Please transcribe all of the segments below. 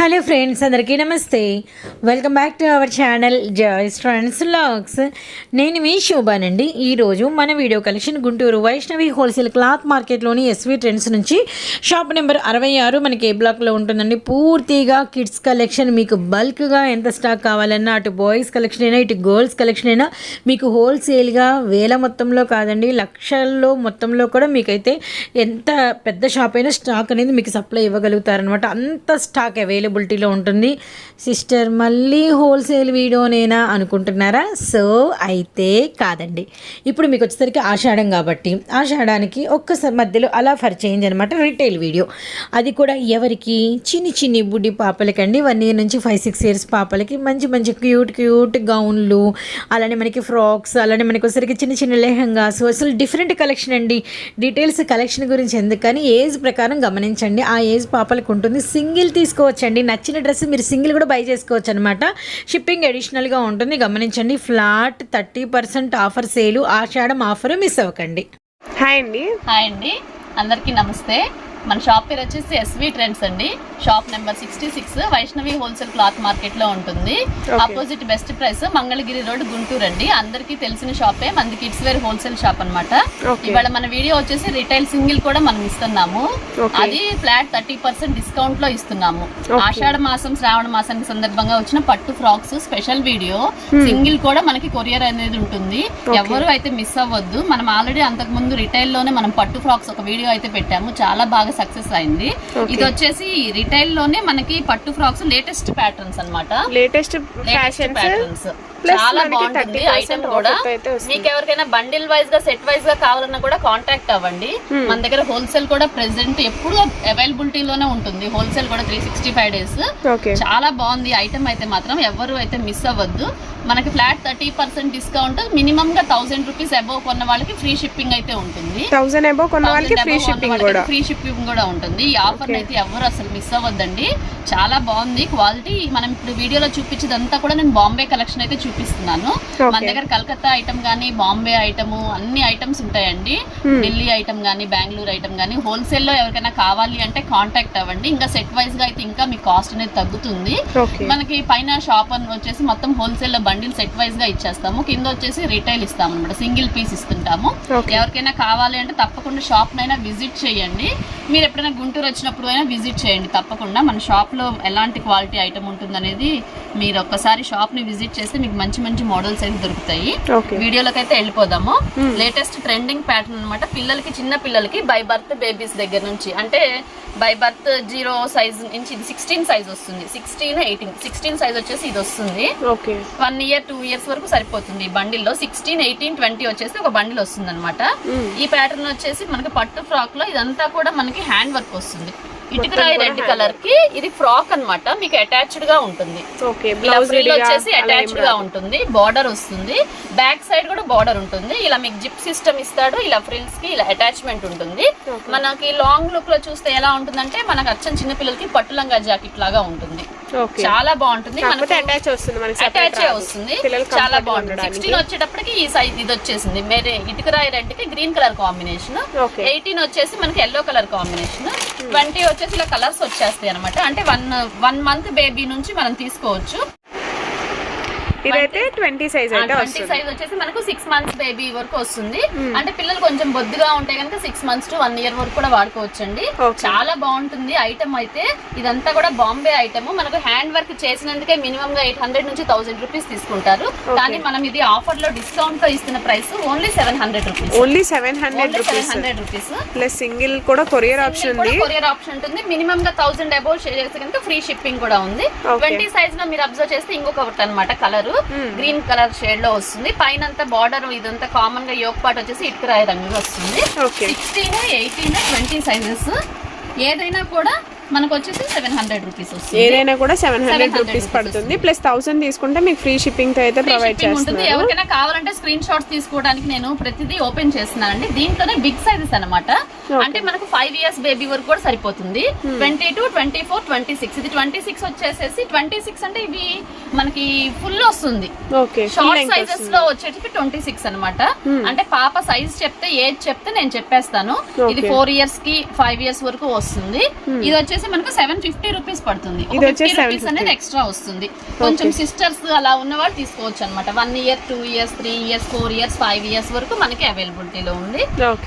Hello friends అందరికీ నమస్తే. Welcome back to our channel joys friends logs నేను మీ శోభానండి. ఈరోజు మన video collection Guntur Vaishnavi wholesale cloth మార్కెట్లోని SV trends నుంచి షాప్ నెంబర్ అరవై ఆరు మనకి ఏ బ్లాక్లో ఉంటుందండి? పూర్తిగా కిడ్స్ కలెక్షన్ మీకు బల్క్గా ఎంత స్టాక్ కావాలన్నా అటు బాయ్స్ కలెక్షన్ అయినా ఇటు గర్ల్స్ కలెక్షన్ అయినా మీకు హోల్సేల్గా వేల మొత్తంలో కాదండి లక్షల్లో మొత్తంలో కూడా మీకైతే ఎంత పెద్ద షాప్ అయినా స్టాక్ అనేది మీకు సప్లై ఇవ్వగలుగుతారనమాట అంత స్టాక్ అవైలబుల్ అవైలబిలిటీలో ఉంటుంది. సిస్టర్ మళ్ళీ హోల్సేల్ వీడియోనేనా అనుకుంటున్నారా? సో అయితే కాదండి. ఇప్పుడు మీకు వచ్చేసరికి ఆషాఢం కాబట్టి ఆషాఢానికి ఒక్కసారి మధ్యలో అలా ఫర్ చేంజ్ అనమాట రిటైల్ వీడియో అది కూడా ఎవరికి? చిన్ని చిన్ని బుడ్డి పాపలకండి. వన్ ఇయర్ నుంచి ఫైవ్ సిక్స్ ఇయర్స్ పాపలకి మంచి మంచి క్యూట్ క్యూట్ గౌన్లు అలానే మనకి ఫ్రాక్స్ అలానే మనకి వచ్చేసరికి చిన్న చిన్న లెహంగాస్. అసలు డిఫరెంట్ కలెక్షన్ అండి. డీటెయిల్స్ కలెక్షన్ గురించి ఎందుకని ఏజ్ ప్రకారం గమనించండి. ఆ ఏజ్ పాపలకు ఉంటుంది. సింగిల్ తీసుకోవచ్చండి. నచ్చిన డ్రెస్ మీరు సింగిల్ కూడా బై చేసుకోవచ్చు అనమాట షిప్పింగ్ అడిషనల్గా ఉంటుంది. గమనించండి. Flat thirty percent offer sale Ashadam offer miss అవ్వకండి. హాయ్ అండి. హాయ్ అండి. అందరికీ నమస్తే. మన షాప్ పేరు వచ్చేసి ఎస్వి ట్రెండ్స్ అండి. Shop number sixty six Vaishnavi wholesale cloth మార్కెట్లో ఉంటుంది. Opposite best price Mangalagiri road Guntur అండి. అందరికీ తెలిసిన షాపే మనది కిడ్స్ వేర్ హోల్సేల్ షాప్ అన్నమాట. Okay. ఇవాళ మన వీడియో వచ్చేసి రిటైల్ సింగిల్ కూడా మనం ఇస్తున్నాము. అది ఫ్లాట్ థర్టీ పర్సెంట్ డిస్కౌంట్లో ఇస్తున్నాము. ఆషాఢ మాసం శ్రావణ మాసానికి సందర్భంగా వచ్చిన పట్టు ఫ్రాక్స్ స్పెషల్ వీడియో సింగిల్ కూడా మనకి కొరియర్ అనేది ఉంటుంది. ఎవరు అయితే మిస్ అవ్వద్దు. మనం ఆల్రెడీ అంతకు ముందు రిటైల్లోనే మనం పట్టు ఫ్రాక్స్ ఒక వీడియో అయితే పెట్టాము. చాలా బాగా సక్సెస్ అయింది. ఇది వచ్చేసి రిటైల్లోనే మనకి పట్టు ఫ్రాక్స్ లేటెస్ట్ ప్యాటర్న్స్ అన్నమాట. లేటెస్ట్ ప్యాటర్న్స్ చాలా బాగుంటుంది. 30% ఐటమ్ కూడా. మీకు ఎవరికైనా బండిల్ వైజ్గా సెట్ వైజ్గా కావాలన్నా కూడా కాంటాక్ట్ అవ్వండి. Hmm. మన దగ్గర హోల్సేల్ కూడా ప్రెసెంట్ ఎప్పుడు అవైలబిలిటీ లోనే ఉంటుంది. హోల్సేల్ కూడా త్రీ సిక్స్టీ ఫైవ్ డేస్ చాలా బాగుంది. ఐటమ్ అయితే మాత్రం ఎవరు అయితే మిస్ అవ్వద్దు. మనకి flat thirty percent discount minimum గా థౌసండ్ రూపీస్ అబౌవ్ కొన్న వాళ్ళకి ఫ్రీ షిప్పింగ్ అయితే ఉంటుంది. థౌసండ్ అబో కొన్న వాళ్ళకి ఫ్రీ షిప్పింగ్ కూడా. ఫ్రీ షిప్పింగ్ కూడా ఉంటుంది. ఈ ఆఫర్ అయితే ఎవరు అసలు మిస్ అవ్వద్దండి. చాలా బాగుంది. క్వాలిటీ మనం ఇప్పుడు వీడియోలో చూపించేదంతా కూడా నేను బాంబే కలెక్షన్ అయితే చూపిస్తున్నాను. మన. దగ్గర కలకత్తా ఐటమ్ కానీ బాంబే ఐటమ్ అన్ని ఐటమ్స్ ఉంటాయండి. ఢిల్లీ ఐటమ్ కానీ బెంగళూరు ఐటమ్ కానీ హోల్సేల్లో ఎవరికైనా కావాలి అంటే కాంటాక్ట్ అవ్వండి. ఇంకా సెట్ వైజ్గా అయితే ఇంకా మీ కాస్ట్ అనేది తగ్గుతుంది. మనకి పైన షాప్ అని వచ్చేసి మొత్తం హోల్సేల్లో బండిల్ సెట్ వైజ్గా ఇచ్చేస్తాము. కింద వచ్చేసి రిటైల్ ఇస్తాము అనమాట సింగిల్ పీస్ ఇస్తుంటాము. ఎవరికైనా కావాలి అంటే తప్పకుండా షాప్ నైనా విజిట్ చేయండి. మీరు ఎప్పుడైనా గుంటూరు వచ్చినప్పుడు అయినా విజిట్ చేయండి తప్పకుండా. మన షాప్లో ఎలాంటి క్వాలిటీ ఐటమ్ ఉంటుందనేది మీరు ఒక్కసారి షాప్ని విజిట్ చేస్తే మీకు మంచి మంచి మోడల్స్ అయితే దొరుకుతాయి. వీడియోలోకి అయితే వెళ్ళిపోదాము. లేటెస్ట్ ట్రెండింగ్ ప్యాటర్న్ అన్నమాట. పిల్లలకి చిన్న పిల్లలకి బై బర్త్ బేబీస్ దగ్గర నుంచి. అంటే బై బర్త్ జీరో సైజ్ నుంచి ఇది సిక్స్టీన్ సైజ్ వస్తుంది. సిక్స్టీన్ ఎయిటీన్ సిక్స్టీన్ సైజ్ వచ్చేసి ఇది వస్తుంది. Okay one year two years వరకు సరిపోతుంది. ఈ బండిల్లో సిక్స్టీన్ ఎయిటీన్ ట్వంటీ వచ్చేసి ఒక బండిల్ వస్తుంది అనమాట ఈ ప్యాటర్న్ వచ్చేసి మనకి పట్టు ఫ్రాక్లో ఇదంతా కూడా మనకి హ్యాండ్ వర్క్ వస్తుంది. ఇటుక రాయి రెడ్ కలర్కి ఇది ఫ్రాక్ అన్నమాట. మీకు అటాచ్డ్గా ఉంటుంది. ఇలా ఫ్రిల్ వచ్చేసి అటాచ్డ్గా ఉంటుంది. బార్డర్ వస్తుంది. బ్యాక్ సైడ్ కూడా బార్డర్ ఉంటుంది. ఇలా మీకు జిప్ సిస్టమ్ ఇస్తాడు. ఇలా ఫ్రిల్స్కి ఇలా అటాచ్మెంట్ ఉంటుంది. మనకి లాంగ్ లుక్లో చూస్తే ఎలా ఉంటుందంటే మనకు అచ్చం చిన్న పిల్లలకి పట్టు లంగా జాకెట్ లాగా ఉంటుంది. చాలా బాగుంటుంది. అటాచ్ వస్తుంది. అటాచ్. వస్తుంది. చాలా బాగుంటుంది. సిక్స్టీన్ వచ్చేటప్పటికి ఈ సైజ్ ఇది వచ్చేసింది. మేరే ఇటుకరాయి రెడ్కి గ్రీన్ కలర్ కాంబినేషన్ ఎయిటీన్ వచ్చేసి మనకి ఎల్లో కలర్ కాంబినేషన్ ట్వంటీ వచ్చేసి ఇలా కలర్స్ వచ్చేస్తాయి అనమాట అంటే వన్ వన్ మంత్ బేబీ నుంచి మనం తీసుకోవచ్చు. ఇదైతే ట్వంటీ సైజ్ అయితే ట్వంటీ సైజ్ వచ్చేసి మనకు సిక్స్ మంత్స్ బేబీ వరకు వస్తుంది. అంటే పిల్లలు కొంచెం బొద్దుగా ఉంటే కనుక six months to one year వరకు కూడా వాడుకోవచ్చండి. Okay. చాలా బాగుంటుంది ఐటమ్ అయితే. ఇదంతా కూడా బాంబే ఐటమ్ మనకు హ్యాండ్ వర్క్ చేసినందుకే మినిమం గా ఎయిట్ హండ్రెడ్ నుంచి థౌసండ్ రూపీస్ తీసుకుంటారు. కానీ మనం ఇది ఆఫర్లో డిస్కౌంట్లో ఇస్తున్న price only seven hundred rupees only seven hundred seven rupees hundred rupees plus single కూడా కొరియర్ ఆప్షన్ ఉంది. కొరియర్ ఆప్షన్ ఉంటుంది. మినిమం గా థౌసండ్ అబౌవ్ షేర్ చేస్తే కనుక ఫ్రీ షిప్పింగ్ కూడా ఉంది. ట్వంటీ సైజ్లో మీరు అబ్జర్వ్ చేస్తే ఇంకొకటి అనమాట కలర్ గ్రీన్ కలర్ షేడ్లో వస్తుంది. పైన బార్డర్ ఇదంతా కామన్గా యోగ్ పాట్ వచ్చేసి ఇటుకరాయి రంగులో వస్తుంది. సిక్స్టీన్ ఎయిటీన్ ట్వంటీ సైజెస్ ఏదైనా కూడా మనకు వచ్చేసి సెవెన్ హండ్రెడ్ రూపీస్ వస్తుంది. ఏదైనా కూడా సెవెన్ హండ్రెడ్ 700 రూపీస్ పడుతుంది. ప్లస్ థౌసండ్ తీసుకుంటే మీకు ఫ్రీ షిప్పింగ్తో అయితే ప్రొవైడ్ ఉంటుంది. చేస్తున్నారు. ఎవరికైనా కావాలంటే స్క్రీన్ షాట్స్ తీసుకోవడానికి నేను ప్రతిదీ ఓపెన్ చేస్తున్నానండి. దీంట్లోనే బిగ్ సైజెస్ అన్నమాట. అంటే మనకు ఫైవ్ ఇయర్స్ బేబీ వరకు కూడా సరిపోతుంది. Twenty two twenty four twenty six ఇది ట్వంటీ సిక్స్ వచ్చేసేసి ట్వంటీ సిక్స్ అంటే ఇవి మనకి ఫుల్ వస్తుంది. షార్ట్ సైజెస్లో వచ్చేటికి ట్వంటీ సిక్స్ అనమాట అంటే పాప సైజ్ చెప్తే ఏజ్ చెప్తే నేను చెప్పేస్తాను. ఇది. ఫోర్ ఇయర్స్కి ఫైవ్ ఇయర్స్ వరకు వస్తుంది. ఇది వచ్చేసి వచ్చేసి మనకు సెవెన్ ఫిఫ్టీ రూపీస్ పడుతుంది. రూపీస్ అనేది ఎక్స్ట్రా వస్తుంది. కొంచెం సిస్టర్స్ అలా ఉన్న వాళ్ళు తీసుకోవచ్చు అనమాట one year two years three years four years five years వరకు మనకి అవైలబిలిటీలో ఉంది.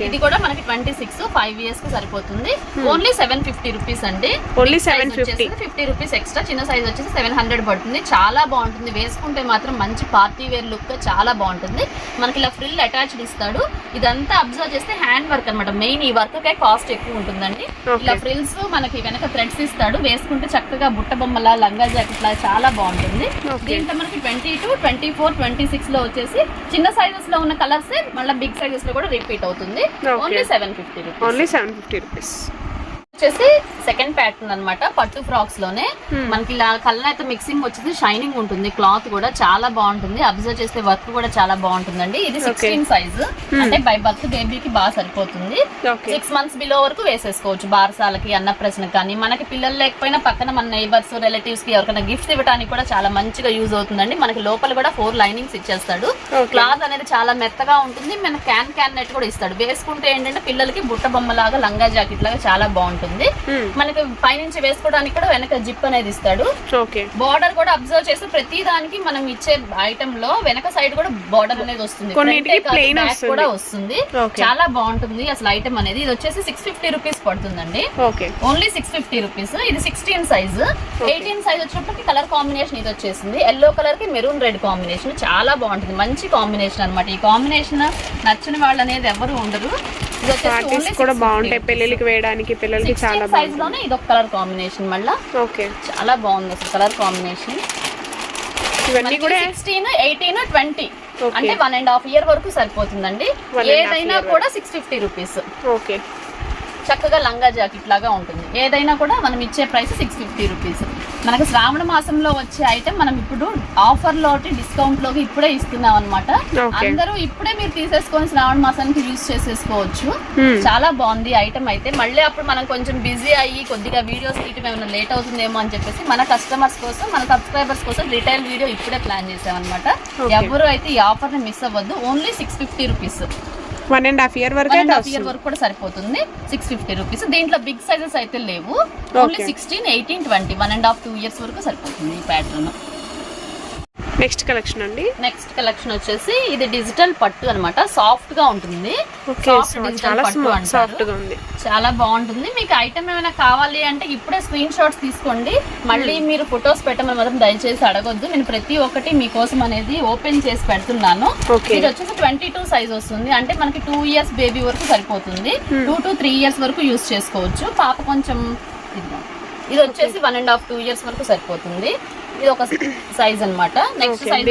ఇది కూడా మనకి ట్వంటీ సిక్స్ ఫైవ్ ఇయర్స్కి సరిపోతుంది. ఓన్లీ సెవెన్ ఫిఫ్టీ రూపీస్ అండి. Only 750. ఫిఫ్టీ రూపీస్ ఎక్స్ట్రా చిన్న సైజ్ వచ్చేసి సెవెన్ హండ్రెడ్ పడుతుంది. చాలా బాగుంటుంది. వేసుకుంటే మాత్రం మంచి పార్టీ వేర్ లుక్గా చాలా బాగుంటుంది. మనకి ఇలా ఫ్రిల్ అటాచ్డ్ ఇస్తాడు. ఇదంతా అబ్జర్వ్ చేస్తే హ్యాండ్ వర్క్ అన్నమాట. మెయిన్ ఈ వర్క్ కాస్ట్ ఎక్కువ ఉంటుందండి. ఇలా ఫ్రిల్స్ మనకి వెనక థ్రెడ్స్ ఇస్తాడు. వేసుకుంటే చక్కగా బుట్ట బొమ్మలా లంగా జాకెట్ లా చాలా బాగుంటుంది. దీంట్లో మనకి twenty two twenty four twenty సిక్స్లో వచ్చేసి చిన్న సైజెస్లో ఉన్న కలర్స్ మళ్ళీ బిగ్ సైజెస్లో కూడా రిపీట్ అవుతుంది. Only seven fifty rupees only seven fifty rupees వచ్చేసి సెకండ్ ప్యాటర్న్ అన్నమాట పట్టు ఫ్రాక్స్లోనే Hmm. మనకి ఇలా కలర్ అయితే మిక్సింగ్ వచ్చేసి షైనింగ్ ఉంటుంది క్లాత్ కూడా చాలా బాగుంటుంది అబ్జర్వ్ చేస్తే వర్క్ కూడా చాలా బాగుంటుందండి. ఇది సిక్స్టీన్ సైజ్ అంటే బై బర్త్ బేబీకి బాగా సరిపోతుంది. సిక్స్ మంత్స్ బిలో వరకు వేసేసుకోవచ్చు బారసాలకి అన్నప్రసన కానీ. మనకి పిల్లలు లేకపోయినా పక్కన మన నైబర్స్ రిలేటివ్స్కి ఎవరికైనా గిఫ్ట్స్ ఇవ్వడానికి కూడా చాలా మంచిగా యూజ్ అవుతుందండి. మనకి లోపల కూడా ఫోర్ లైనింగ్స్ ఇచ్చేస్తాడు. క్లాత్ అనేది చాలా మెత్తగా ఉంటుంది మన క్యాన్ క్యాన్ నెట్ కూడా ఇస్తాడు. వేసుకుంటే ఏంటంటే పిల్లలకి బుట్ట బొమ్మలాగా లంగా జాకెట్ లాగా చాలా బాగుంటుంది. Hmm. మనకి పైనుంచి వేసుకోవడానికి కూడా వెనక జిప్ అనేది ఇస్తాడు. బార్డర్ కూడా అబ్జర్వ్ చేస్తే ప్రతి దానికి మనం ఇచ్చే ఐటమ్లో వెనక సైడ్ కూడా బార్డర్ అనేది వస్తుంది. కూడా వస్తుంది. చాలా బాగుంటుంది అసలు ఐటమ్ అనేది. ఇది వచ్చేసి సిక్స్ ఫిఫ్టీ రూపీస్ పడుతుందండి. ఓన్లీ సిక్స్ ఫిఫ్టీ రూపీస్ ఇది సిక్స్టీన్ సైజ్ ఎయిటీన్ సైజ్ వచ్చినప్పటికి కలర్ కాంబినేషన్ ఇది వచ్చేసింది. ఎల్లో కలర్కి మెరూన్ రెడ్ కాంబినేషన్ చాలా బాగుంటుంది. మంచి కాంబినేషన్ అన్నమాట. ఈ కాంబినేషన్ నచ్చిన వాళ్ళు అనేది ఎవరు ఉండరు. పార్టీస్ కూడా బాగుంటాయి. పెళ్ళిళ్ళకి వేయడానికి పిల్లలకి చాలా సైజ్లోనే ఇది ఒక కలర్ కాంబినేషన్ మళ్ళీ. ఓకే. చాలా బాగుంది అసలు కలర్ కాంబినేషన్ ఇవన్నీ కూడా సిక్స్టీన్ ఎయిటీన్ ట్వంటీ. అంటే వన్ అండ్ హాఫ్ ఇయర్ వరకు సరిపోతుందండి. ఏదైనా కూడా సిక్స్ ఫిఫ్టీ రూపీస్ ఓకే. చక్కగా లంగా జాకెట్ లాగా ఉంటుంది. ఏదైనా కూడా మనం ఇచ్చే ప్రైస్ సిక్స్ ఫిఫ్టీ రూపీస్ మనకు శ్రావణ మాసంలో వచ్చే ఐటమ్ మనం ఇప్పుడు ఆఫర్ లోటి డిస్కౌంట్లోకి ఇప్పుడే ఇస్తున్నాం అనమాట. అందరూ ఇప్పుడే మీరు తీసేసుకొని శ్రావణ మాసానికి యూజ్ చేసేసుకోవచ్చు Hmm. చాలా బాగుంది ఐటమ్ అయితే మళ్ళీ అప్పుడు మనం కొంచెం బిజీ అయ్యి కొద్దిగా వీడియోస్ తీయటం ఏమైనా లేట్ అవుతుందేమో అని చెప్పేసి మన కస్టమర్స్ కోసం మన సబ్స్క్రైబర్స్ కోసం రిటైల్ వీడియో ఇప్పుడే ప్లాన్ చేసామన్నమాట. ఎవరు అయితే ఈ ఆఫర్ని మిస్ అవ్వద్దు only six fifty rupees one and half year వరకు హాఫ్ ఇయర్ వరకు కూడా సరిపోతుంది. సిక్స్ ఫిఫ్టీ రూపీస్ దీంట్లో బిగ్ సైజెస్ అయితే లేవు. Only. Sixteen eighteen twenty one and half two years వరకు సరిపోతుంది ఈ ప్యాటర్న్ నెక్స్ట్ కలెక్షన్ అండి. నెక్స్ట్ కలెక్షన్ వచ్చేసి ఇది డిజిటల్ పట్టు అన్నమాట. సాఫ్ట్గా ఉంటుంది. చాలా పట్టు అంటారు. సాఫ్ట్గా ఉంది. చాలా బాగుంటుంది. మీకు ఐటమ్ ఏమైనా కావాలి అంటే ఇప్పుడే స్క్రీన్ షాట్స్ తీసుకోండి. మళ్ళీ మీరు ఫొటోస్ పెట్టమని మాత్రం దయచేసి అడగొద్దు. నేను ప్రతి ఒక్కటి మీకోసం అనేది ఓపెన్ చేసి పెడుతున్నాను. ఇది వచ్చేసి ట్వంటీ టూ సైజ్ వస్తుంది. అంటే మనకి టూ ఇయర్స్ బేబీ వరకు సరిపోతుంది. టూ టు త్రీ ఇయర్స్ వరకు యూస్ చేసుకోవచ్చు. పాప కొంచెం. ఇది వచ్చేసి one and half two years వరకు సరిపోతుంది. ఇది ఒక సైజ్ అన్నమాట. Next size.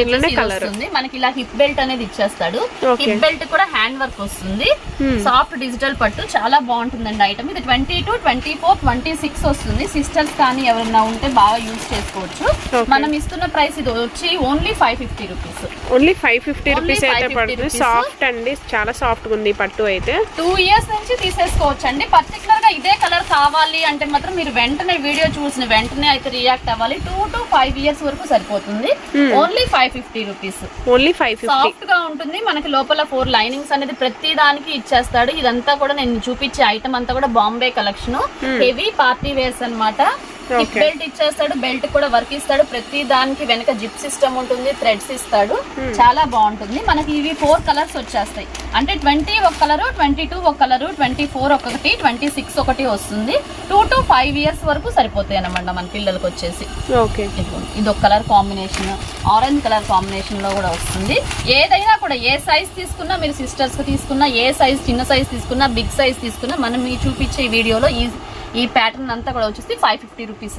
వస్తుంది. మనకి ఇలా హిప్ బెల్ట్ అనేది ఇచ్చేస్తాడు. హిప్ బెల్ట్ కూడా హ్యాండ్ వర్క్ వస్తుంది. సాఫ్ట్ డిజిటల్ పట్టు చాలా బాగుంటుందండి ఐటమ్ ఇది twenty two twenty four twenty six వస్తుంది. సిస్టర్స్ కానీ ఎవరైనా ఉంటే బాగా యూజ్ చేసుకోవచ్చు. మనం ఇస్తున్న ప్రైస్ ఇది వచ్చి only five fifty rupees only five fifty rupees అయితే 550 పడుతుంది. సాఫ్ట్ అండి. చాలా సాఫ్ట్గా ఉంది పట్టు అయితే. టూ ఇయర్స్ నుంచి తీసేసుకోవచ్చు అండి. పర్టికులర్గా ఇదే కలర్ కావాలి అంటే మాత్రం మీరు వెంటనే వీడియో చూసిన వెంటనే అయితే రియాక్ట్ అవ్వాలి. టూ టు ఫైవ్ ఇయర్స్ వరకు సరిపోతుంది. Only five fifty rupees only five సాఫ్ట్గా ఉంటుంది మనకి లోపల ఫోర్ లైనింగ్స్ అనేది ప్రతి దానికి ఇచ్చేస్తాడు. ఇదంతా కూడా నేను చూపించే ఐటమ్ అంతా కూడా Bombay collection heavy party wears అన్నమాట. హిప్. బెల్ట్ ఇచ్చేస్తాడు బెల్ట్ కూడా వర్క్ ఇస్తాడు. ప్రతి దానికి వెనక జిప్ సిస్టమ్ ఉంటుంది థ్రెడ్స్ ఇస్తాడు. చాలా బాగుంటుంది. మనకి ఇవి ఫోర్ కలర్స్ వచ్చేస్తాయి. అంటే ట్వంటీ ఒక కలరు ట్వంటీ టూ ఒక కలరు ట్వంటీ ఫోర్ ఒకటి ట్వంటీ సిక్స్ ఒకటి వస్తుంది. టూ టు ఫైవ్ ఇయర్స్ వరకు సరిపోతాయి అన్నమాట మన పిల్లలకి వచ్చేసి. ఓకే. ఇది ఒక కలర్ కాంబినేషన్ ఆరెంజ్ కలర్ కాంబినేషన్లో కూడా వస్తుంది. ఏదైనా కూడా ఏ సైజ్ తీసుకున్నా మీరు సిస్టర్స్కి తీసుకున్నా ఏ సైజ్ చిన్న సైజ్ తీసుకున్నా బిగ్ సైజ్ తీసుకున్నా మనం మీ చూపించే ఈ వీడియోలో ఈ ఈ ప్యాటర్న్ అంతా కూడా వచ్చేసి five fifty rupees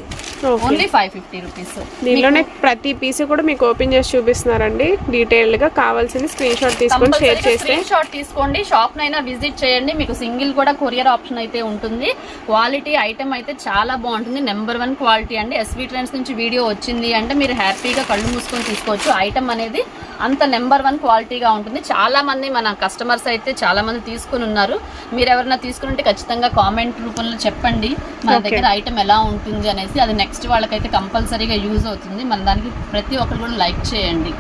only five fifty rupees దీనిలోనే ప్రతి పీస్ కూడా మీకు ఓపెన్ చేసి చూపిస్తున్నారండి. డీటెయిల్డ్గా కావాల్సింది స్క్రీన్ షాట్ తీసుకొని షేర్ చేస్తే. స్క్రీన్ షాట్ తీసుకోండి. షాప్ నైనా విజిట్ చేయండి. మీకు సింగిల్ కూడా కొరియర్ ఆప్షన్ అయితే ఉంటుంది. క్వాలిటీ ఐటమ్ అయితే చాలా బాగుంటుంది. నెంబర్ వన్ క్వాలిటీ అండి. ఎస్వీ ట్రెండ్స్ నుంచి వీడియో వచ్చింది అంటే మీరు హ్యాపీగా కళ్ళు మూసుకొని తీసుకోవచ్చు. ఐటమ్ అనేది అంత నెంబర్ వన్ క్వాలిటీగా ఉంటుంది. చాలా మంది మన కస్టమర్స్ అయితే చాలా మంది తీసుకుని ఉన్నారు. మీరు ఎవరైనా తీసుకుని ఉంటే ఖచ్చితంగా కామెంట్ రూపంలో చెప్పండి. మన. దగ్గర ఐటమ్ ఎలా ఉంటుంది అనేసి అది నెక్స్ట్ వాళ్ళకైతే కంపల్సరీగా యూజ్ అవుతుంది. మన దానికి ప్రతి ఒక్కరు కూడా లైక్ చేయండి.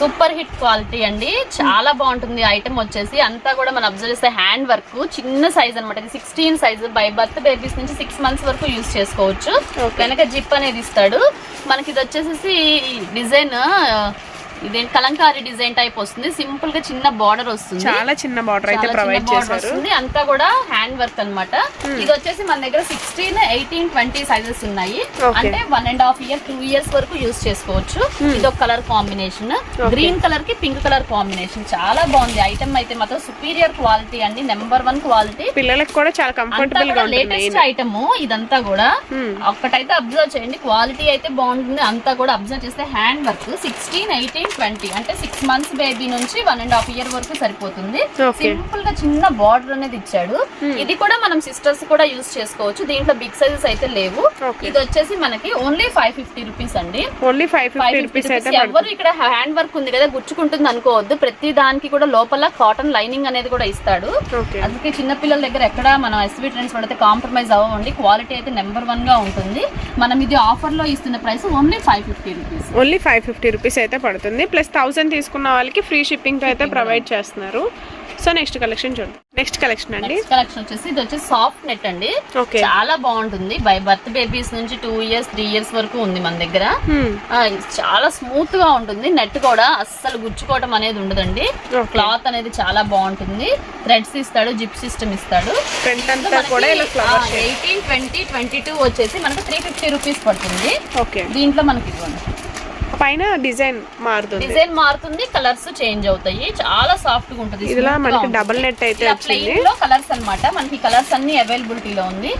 సూపర్ హిట్ క్వాలిటీ అండి. చాలా బాగుంటుంది ఐటమ్ వచ్చేసి. అంతా కూడా మనం అబ్జర్వ్ చేస్తే హ్యాండ్ వర్క్ చిన్న సైజ్ అనమాట ఇది sixteen size by birth babies నుంచి సిక్స్ మంత్స్ వరకు యూస్ చేసుకోవచ్చు. వెనక జిప్ అనేది ఇస్తాడు. మనకి ఇది వచ్చేసి డిజైన్ ఇదేంటి కలంకారీ డిజైన్ టైప్ వస్తుంది. సింపుల్గా చిన్న బార్డర్ వస్తుంది. చాలా చిన్న బార్డర్ అయితే ప్రొవైడ్ చేశారు. అంతా కూడా హ్యాండ్ వర్క్ అన్నమాట. ఇది వచ్చేసి మన దగ్గర సిక్స్టీన్ ఎయిటీన్ ట్వంటీ సైజెస్ ఉన్నాయి. అంటే one and half year two years వరకు యూస్ చేసుకోవచ్చు. ఇది ఒక కలర్ కాంబినేషన్ గ్రీన్ కలర్కి పింక్ కలర్ కాంబినేషన్ చాలా బాగుంది. ఐటమ్ అయితే మాత్రం సుపీరియర్ క్వాలిటీ అండి. నెంబర్ వన్ క్వాలిటీ పిల్లలకు కూడా చాలా కంఫర్టబుల్గా లేటెస్ట్ ఐటమ్ ఇదంతా కూడా. Hmm. ఒక్కటైతే అబ్జర్వ్ చేయండి. క్వాలిటీ అయితే బాగుంటుంది. అంతా కూడా అబ్జర్వ్ చేస్తే hand work. Sixteen eighteen twenty అంటే సిక్స్ మంత్స్ బేబీ నుంచి వన్ అండ్ హాఫ్ ఇయర్ వరకు సరిపోతుంది. సింపుల్గా చిన్న బార్డర్ అనేది ఇచ్చాడు. ఇది కూడా మనం సిస్టర్స్ కూడా యూస్ చేసుకోవచ్చు. దీంట్లో బిగ్ సైజెస్ అయితే లేవు. ఇది వచ్చేసి మనకి ఓన్లీ ఫైవ్ ఫిఫ్టీ రూపీస్ అండి. ఓన్లీ ఫైవ్ ఫిఫ్టీ రూపీస్ ఎవరు ఇక్కడ హ్యాండ్ వర్క్ ఉంది కదా గుచ్చుకుంటుంది అనుకోవద్దు. ప్రతి దానికి కూడా లోపల కాటన్ లైనింగ్ అనేది కూడా ఇస్తాడు. అందుకే చిన్న పిల్లల దగ్గర ఎక్కడ మనం ఎస్వి ట్రెండ్స్ పడితే కాంప్రమైజ్ అవ్వండి క్వాలిటీ అయితే నెంబర్ వన్గా ఉంటుంది. మనం ఇది ఆఫర్లో ఇస్తున్న price only five fifty rupees only five fifty rupees అయితే పడుతుంది. ప్లస్ థౌసండ్ తీసుకున్న వాళ్ళకి ఫ్రీ షిప్పింగ్ అయితే ప్రొవైడ్ చేస్తున్నారు. సో నెక్స్ట్ కలెక్షన్ చూడండి నెక్స్ట్ కలెక్షన్ అండి. కలెక్షన్ వచ్చేసి ఇది వచ్చేసి సాఫ్ట్ నెట్ అండి. చాలా బాగుంటుంది. బై బర్త్ బేబీస్ నుంచి టూ ఇయర్స్ త్రీ ఇయర్స్ వరకు ఉంది మన దగ్గర. Hmm. చాలా స్మూత్గా ఉంటుంది. నెట్ కూడా అస్సలు గుచ్చుకోవడం అనేది ఉండదండి. క్లాత్ అనేది చాలా బాగుంటుంది. థ్రెడ్స్ ఇస్తాడు జిప్ సిస్టమ్ ఇస్తాడు. ఎయిటీన్ ట్వంటీ ట్వంటీ టూ వచ్చేసి మనకి త్రీ ఫిఫ్టీ రూపీస్ పడుతుంది. ఓకే దీంట్లో మనకి ఇవ్వండి. పైన డిజైన్ మారుతుంది. డిజైన్ మారుతుంది కలర్స్ చేంజ్ అవుతాయి. చాలా సాఫ్ట్గా ఉంటుంది. ఇదిలా మనకి డబుల్ నెట్ అయితే వచ్చింది. లో కలర్స్ అన్నమాట. మనకి కలర్స్ అన్ని అవైలబిలిటీ లో ఉంది.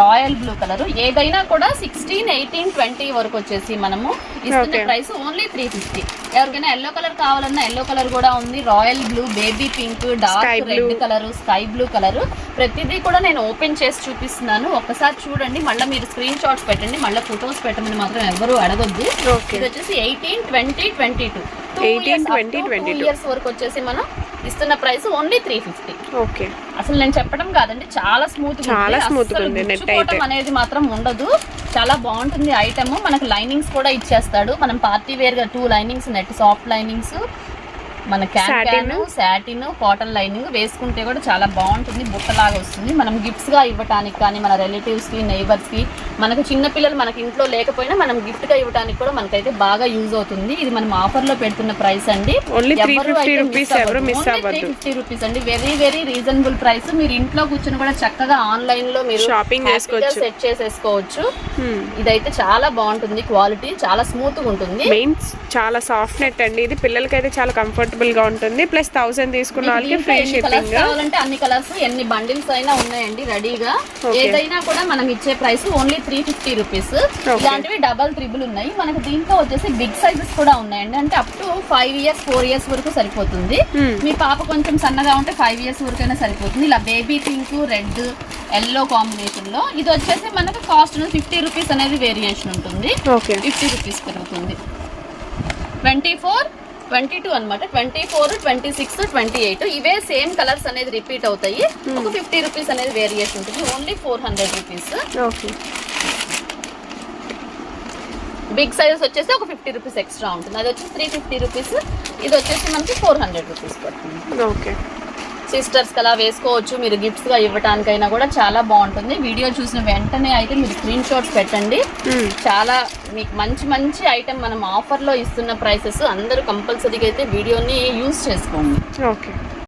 రాయల్ బ్లూ కలర్ ఏదైనా కూడా సిక్స్టీన్ ఎయిటీన్ ట్వంటీ వరకు వచ్చేసి మనము ఇస్తున్న. ప్రైస్ ఓన్లీ త్రీ ఫిఫ్టీ ఎవరికైనా ఎల్లో కలర్ కావాలన్నా ఎల్లో కలర్ కూడా ఉంది. Royal blue baby pink dark. Red colour sky blue colour ప్రతిదీ కూడా నేను ఓపెన్ చేసి చూపిస్తున్నాను. ఒక్కసారి చూడండి. మళ్ళీ మీరు స్క్రీన్ షాట్స్ పెట్టండి. మళ్ళీ ఫొటోస్ పెట్టమని మాత్రం ఎవరు అడగొద్దు. ఇది వచ్చేసి eighteen twenty twenty two 18, 20, 22. Years వరకు వచ్చేసి మనం ఇస్తున్న price only three fifty okay అసలు నేను చెప్పడం కాదండి చాలా స్మూత్ చాలా అయితే. అనేది మాత్రం ఉండదు. చాలా బాగుంటుంది ఐటమ్ మనకు లైనింగ్స్ కూడా ఇచ్చేస్తాడు. మనం party వేర్గా two linings net soft linings మన can. Can satin cotton lining వేసుకుంటే కూడా చాలా బాగుంటుంది బుట్టలాగా వస్తుంది మనం గిఫ్ట్స్గా ఇవ్వడానికి కానీ మన రిలేటివ్స్కి నైబర్స్కి మనకు చిన్న పిల్లలు మనకి ఇంట్లో లేకపోయినా మనం గిఫ్ట్గా ఇవ్వడానికి కూడా మనకైతే బాగా యూజ్ అవుతుంది ఇది మనం ఆఫర్లో పెడుతున్న ప్రైస్ అండి Only ఎవరు 350 అయితే rupees miss ఎవరు అవ్వద్దు. miss Only అవ్వద్దు. 350 రూపీస్ అండి వెరీ వెరీ రీజనబుల్ ప్రైస్ మీరు ఇంట్లో కూర్చొని కూడా చక్కగా ఆన్లైన్లో మీరు చేసుకోవచ్చు. సెట్ చేసేసుకోవచ్చు Hmm. ఇదైతే చాలా బాగుంటుంది క్వాలిటీ చాలా స్మూత్గా ఉంటుంది మెయిన్ చాలా సాఫ్ట్ నెట్ అండి ఇది పిల్లలకి అయితే చాలా కంఫర్టబుల్ గా ఉంటుంది. ప్లస్ థౌసండ్ తీసుకున్న వాళ్ళకి ఫ్రీ షిప్పింగ్ కావాలంటే అన్ని కలర్స్ ఎన్ని బండిల్స్ అయినా ఉన్నాయండి రెడీగా. ఏదైనా కూడా మనం ఇచ్చే price only three fifty rupees ఇలాంటివి డబల్ త్రిబుల్ ఉన్నాయి. మనకు దీంట్లో వచ్చేసి బిగ్ సైజెస్ కూడా ఉన్నాయండి. అంటే up to five years four years వరకు సరిపోతుంది. Hmm. మీ పాప కొంచెం సన్నగా ఉంటే ఫైవ్ ఇయర్స్ వరకు అయినా సరిపోతుంది. ఇలా బేబీ పింక్ రెడ్ ఎల్లో కాంబినేషన్లో. ఇది వచ్చేసి మనకు కాస్ట్ ఫిఫ్టీ రూపీస్ అనేది వేరియేషన్ ఉంటుంది. ఫిఫ్టీ రూపీస్ పెరుగుతుంది. ట్వంటీ ఫోర్ ట్వంటీ టూ అనమాట twenty four twenty six twenty eight ఇవే సేమ్ కలర్స్ అనేది రిపీట్ అవుతాయి. ఒక ఫిఫ్టీ రూపీస్ అనేది వేరియేషన్ ఉంటుంది. Only four hundred rupees. Okay. Big sizes వచ్చేసి ఒక ఫిఫ్టీ రూపీస్ ఎక్స్ట్రా ఉంటుంది. అది వచ్చి త్రీ ఫిఫ్టీ రూపీస్. ఇది వచ్చేసి మనకి ఫోర్ హండ్రెడ్ రూపీస్ పడుతుంది. ఓకే. సిస్టర్స్ అలా వేసుకోవచ్చు. మీరు గిఫ్ట్స్గా ఇవ్వడానికైనా కూడా చాలా బాగుంటుంది. వీడియో చూసిన వెంటనే అయితే మీరు స్క్రీన్ షాట్స్ పెట్టండి. చాలా మీకు మంచి మంచి ఐటెం మనం ఆఫర్లో ఇస్తున్న ప్రైసెస్ అందరూ కంపల్సరీగా అయితే వీడియోని యూజ్ చేసుకోండి. ఓకే.